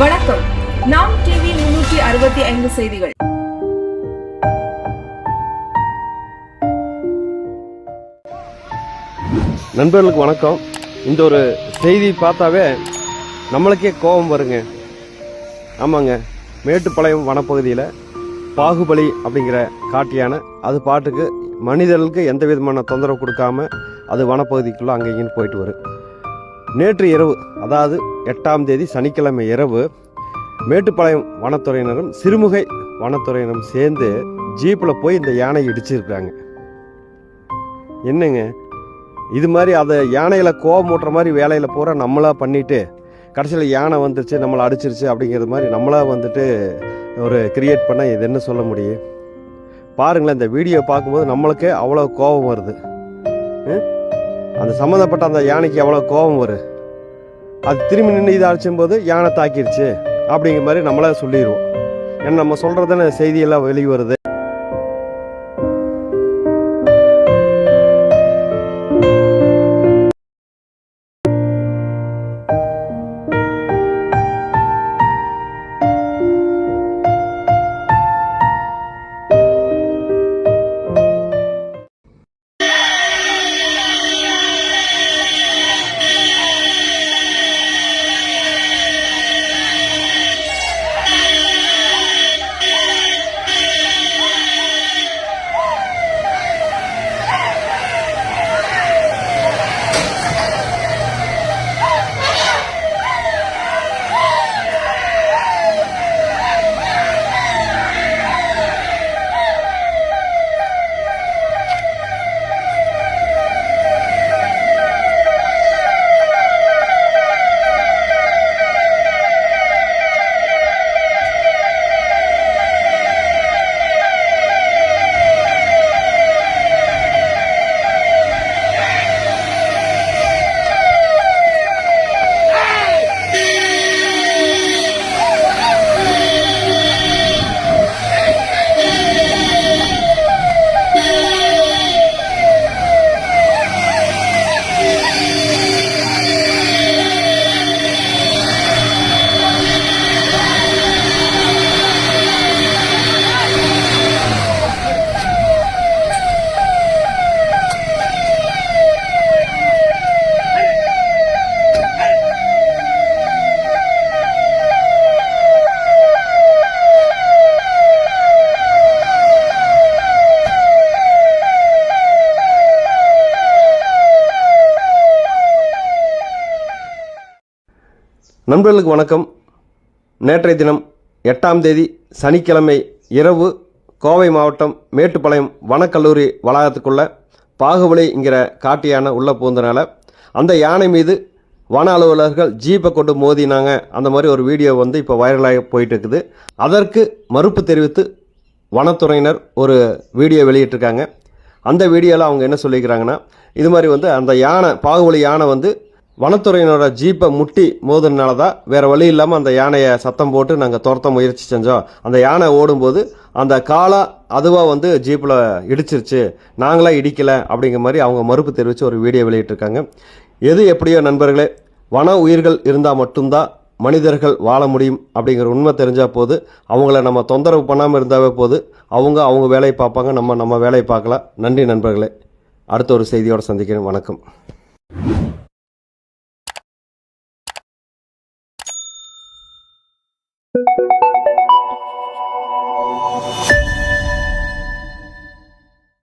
வணக்கம். நாம் டிவி முன்னூற்றி அறுபத்தி ஐந்து செய்திகள். நண்பர்களுக்கு வணக்கம். இந்த ஒரு செய்தி பார்த்தாவே நம்மளுக்கே கோபம் வருங்க. ஆமாங்க. மேட்டுப்பாளையம் வனப்பகுதியில் பாகுபலி அப்படிங்கிற காட்டியான அது பாட்டுக்கு மனிதர்களுக்கு எந்த விதமான தொந்தரவு கொடுக்காம அது வனப்பகுதிக்குள்ளே அங்கே இங்கேன்னு போயிட்டு வரும். நேற்று இரவு அதாவது எட்டாம் தேதி சனிக்கிழமை இரவு மேட்டுப்பாளையம் வனத்துறையினரும் சிறுமுகை வனத்துறையினரும் சேர்ந்து ஜீப்பில் போய் இந்த யானையை இடிச்சிருக்காங்க. என்னங்க? இது மாதிரி அதை யானையில் கோவம் மூட்டுற மாதிரி வேலையில் பூரா நம்மளாக பண்ணிவிட்டு கடைசியில் யானை வந்துருச்சு நம்மளை அடிச்சிருச்சு அப்படிங்கிறது மாதிரி நம்மளா வந்துட்டு ஒரு கிரியேட் பண்ண இது என்ன சொல்ல முடியும்? பாருங்களேன் இந்த வீடியோ பார்க்கும்போது நம்மளுக்கே அவ்வளோ கோபம் வருது. அந்த சம்மந்தப்பட்ட அந்த யானைக்கு எவ்வளோ கோபம் வரும் அது திரும்பி நின்று இதை அடிச்சும் போது யானை தாக்கிடுச்சு அப்படிங்கிற மாதிரி நம்மளே சொல்லிடுவோம் ஏன்னா நம்ம சொல்கிறதான செய்தியெல்லாம் வெளியே வருது நண்பர்களுக்கு வணக்கம். நேற்றைய தினம் எட்டாம் தேதி சனிக்கிழமை இரவு கோவை மாவட்டம் மேட்டுப்பாளையம் வனக்கல்லூரி வளாகத்துக்குள்ள பாகுபலிங்கிற காட்டு யானை உள்ளே போந்தனால அந்த யானை மீது வன அலுவலர்கள் ஜீப்பை கொண்டு மோதினாங்க. அந்த மாதிரி ஒரு வீடியோ வந்து இப்போ வைரலாக போயிட்டுருக்குது. அதற்கு மறுப்பு தெரிவித்து வனத்துறையினர் ஒரு வீடியோ வெளியிட்டிருக்காங்க. அந்த வீடியோவில் அவங்க என்ன சொல்லிக்கிறாங்கன்னா இது மாதிரி வந்து அந்த யானை பாகுபலி யானை வந்து வனத்துறையினோட ஜீப்பை முட்டி மோதுனால தான் வேறு வழி இல்லாமல் அந்த யானையை சத்தம் போட்டு நாங்கள் துரத்த முயற்சி செஞ்சோம். அந்த யானை ஓடும்போது அந்த காலா அதுவாக வந்து ஜீப்பில் இடிச்சிருச்சு. நாங்களாம் இடிக்கலை அப்படிங்கிற மாதிரி அவங்க மறுப்பு தெரிவித்து ஒரு வீடியோ வெளியிட்டிருக்காங்க. எது எப்படியோ நண்பர்களே வன உயிர்கள் இருந்தால் மட்டும்தான் மனிதர்கள் வாழ முடியும் அப்படிங்கிற உண்மை தெரிஞ்சால் போது அவங்கள நம்ம தொந்தரவு பண்ணாமல் இருந்தாவே போது அவங்க அவங்க வேலையை பார்ப்பாங்க நம்ம நம்ம வேலையை பார்க்கலாம். நன்றி நண்பர்களே. அடுத்த ஒரு செய்தியோடு சந்திக்கிறேன். வணக்கம்.